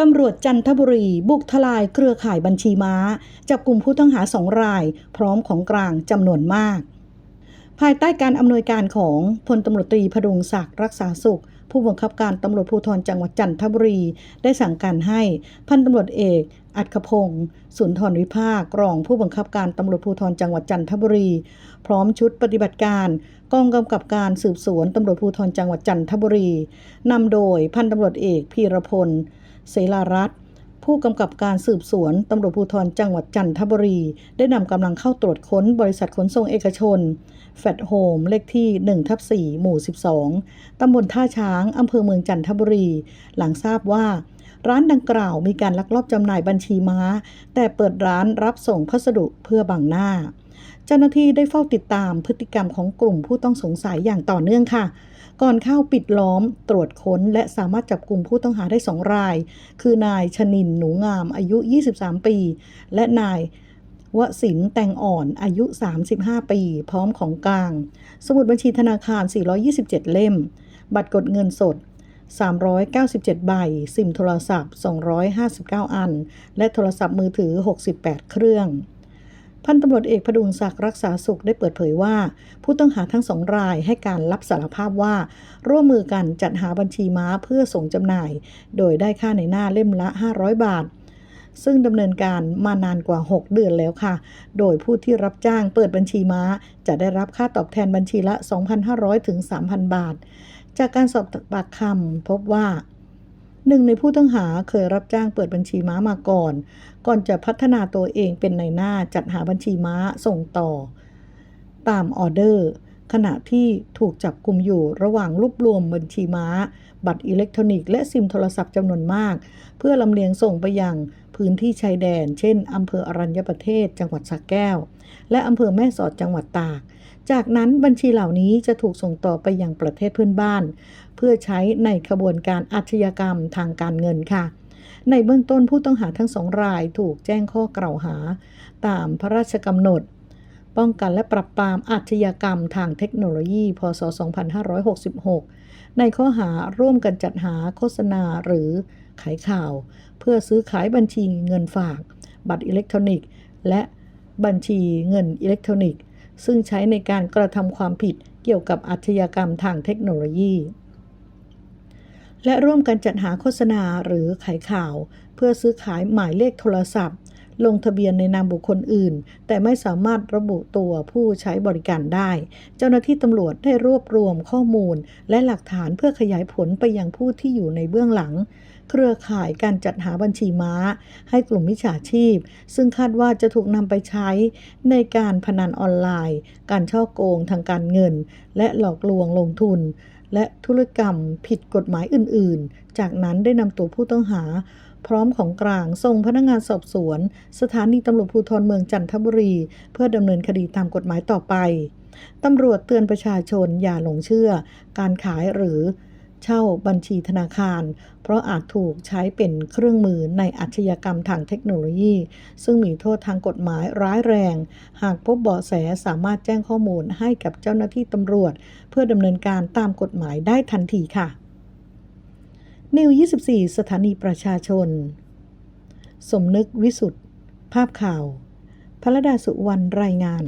ตำรวจจันทบุรีบุกทลายเครือข่ายบัญชีม้า จับกลุ่มผู้ต้องหาสองราย พร้อมของกลางจำนวนมาก ภายใต้การอำนวยการของพลตำรวจตรีพดุงศักดิ์รักษาสุข ผู้บังคับการตำรวจภูธรจังหวัดจันทบุรี ได้สั่งการให้พันตำรวจเอกอัครพงศ์สุนทรวิภาครองผู้บังคับการตำรวจภูธรจังหวัดจันทบุรี พร้อมชุดปฏิบัติการกองกำกับการสืบสวนตำรวจภูธรจังหวัดจันทบุรีนำโดยพันตำรวจเอกพีรพล เสรารัตน์ผู้กำกับการสืบสวนตำรวจภูธรจังหวัดจันทบุรี ได้นำกำลังเข้าตรวจค้นบริษัทขนส่งเอกชน แฟดโฮมเลขที่1ทับ4หมู่ 12 ตำบลท่าช้างอำเภอเมืองจันทบุรี หลังทราบว่า ร้านดังกล่าวมีการลักลอบจำหน่ายบัญชีม้า แต่เปิดร้านรับส่งพัสดุเพื่อบังหน้า เจ้าหน้าที่ได้เฝ้าติดตามพฤติกรรมของกลุ่มผู้ต้องสงสัยอย่างต่อเนื่องค่ะ ก่อนเข้าปิดล้อมตรวจค้น และสามารถจับกลุ่มผู้ต้องหาได้สองราย คือนายชนินหนูงามอายุ 23 ปี และนายวสินแตงอ่อนอายุ 35 ปี พร้อมของกลาง สมุดบัญชีธนาคาร 427 เล่ม บัตรกดเงินสด 397 ใบ ซิมโทรศัพท์ 259 อัน และโทรศัพท์มือถือ 68 เครื่อง พันตำรวจเอกพดุงศักดิ์รักษาสุขได้เปิดเผยว่า ผู้ต้องหาทั้งสองรายให้การรับสารภาพว่า ร่วมมือกันจัดหาบัญชีม้าเพื่อส่งจำหน่าย โดยได้ค่าในหน้าเล่มละ 500 บาท ซึ่งดำเนินการมานานกว่า 6 เดือนแล้วค่ะ โดยผู้ที่รับจ้างเปิดบัญชีม้า จะได้รับค่าตอบแทนบัญชีละ 2,500ถึง3,000 บาท จากการสอบปากคำพบว่า หนึ่งในผู้ต้องหาเคยรับจ้างเปิดบัญชีม้ามาก่อน ก่อนจะพัฒนาตัวเองเป็นในหน้าจัดหาบัญชีม้าส่งต่อ ตามออเดอร์ ขณะที่ถูกจับกลุ่มอยู่ระหว่างรวบรวมบัญชีม้า บัตรอิเล็กทรอนิกส์และซิมโทรศัพท์จำนวนมาก เพื่อลำเลียงส่งไปยัง พื้นที่ชายแดน เช่นอำเภออรัญญประเทศ จังหวัดสระแก้ว และอำเภอแม่สอดจังหวัดตาก จากนั้นบัญชีเหล่านี้จะถูกส่งต่อไปยังประเทศเพื่อนบ้าน เพื่อใช้ในขบวนการอาชญากรรมทางการเงินค่ะ ในเบื้องต้นผู้ต้องหาทั้งสองรายถูกแจ้งข้อกล่าวหา ตามพระราชกำหนด ป้องกันและปรับปรามอาชญากรรมทางเทคโนโลยี พศ 2566 ในข้อหาร่วมกันจัดหาโฆษณาหรือขายข่าว เพื่อซื้อขายบัญชีเงินฝาก บัตรอิเล็กทรอนิกส์ และบัญชีเงินอิเล็กทรอนิกส์ ซึ่งใช้ในการกระทำความผิดเกี่ยวกับอาชญากรรมทางเทคโนโลยี และร่วมกันจัดหาโฆษณาหรือขายข่าว เพื่อซื้อขายหมายเลขโทรศัพท์ ลงทะเบียนในนามบุคคลอื่น แต่ไม่สามารถระบุตัวผู้ใช้บริการได้ เจ้าหน้าที่ตำรวจได้รวบรวมข้อมูล และหลักฐานเพื่อขยายผลไปยังผู้ที่อยู่ในเบื้องหลัง เครือข่ายการจัดหาบัญชีม้า ให้กลุ่มมิจฉาชีพ ซึ่งคาดว่าจะถูกนำไปใช้ในการพนันออนไลน์ การช่อโกงทางการเงิน และหลอกลวงลงทุน และธุรกรรมผิดกฎหมายอื่น ๆ จากนั้นได้นำตัวผู้ต้องหา พร้อมของกลางส่งพนักงานสอบสวน สถานีตำรวจภูธรเมืองจันทบุรี เพื่อดำเนินคดีตามกฎหมายต่อไปตำรวจเตือนประชาชนอย่าหลงเชื่อ การขายหรือ เช่าบัญชีธนาคาร เพราะอาจถูกใช้เป็นเครื่องมือในอาชญากรรมทางเทคโนโลยี ซึ่งมีโทษทางกฎหมายร้ายแรง หากพบเบาะแสสามารถแจ้งข้อมูลให้กับเจ้าหน้าที่ตำรวจ เพื่อดำเนินการตามกฎหมายได้ทันทีค่ะนิว 24 สถานีประชาชน สมนึกวิสุทธ์ภาพข่าวพระดาสุวรรณรายงาน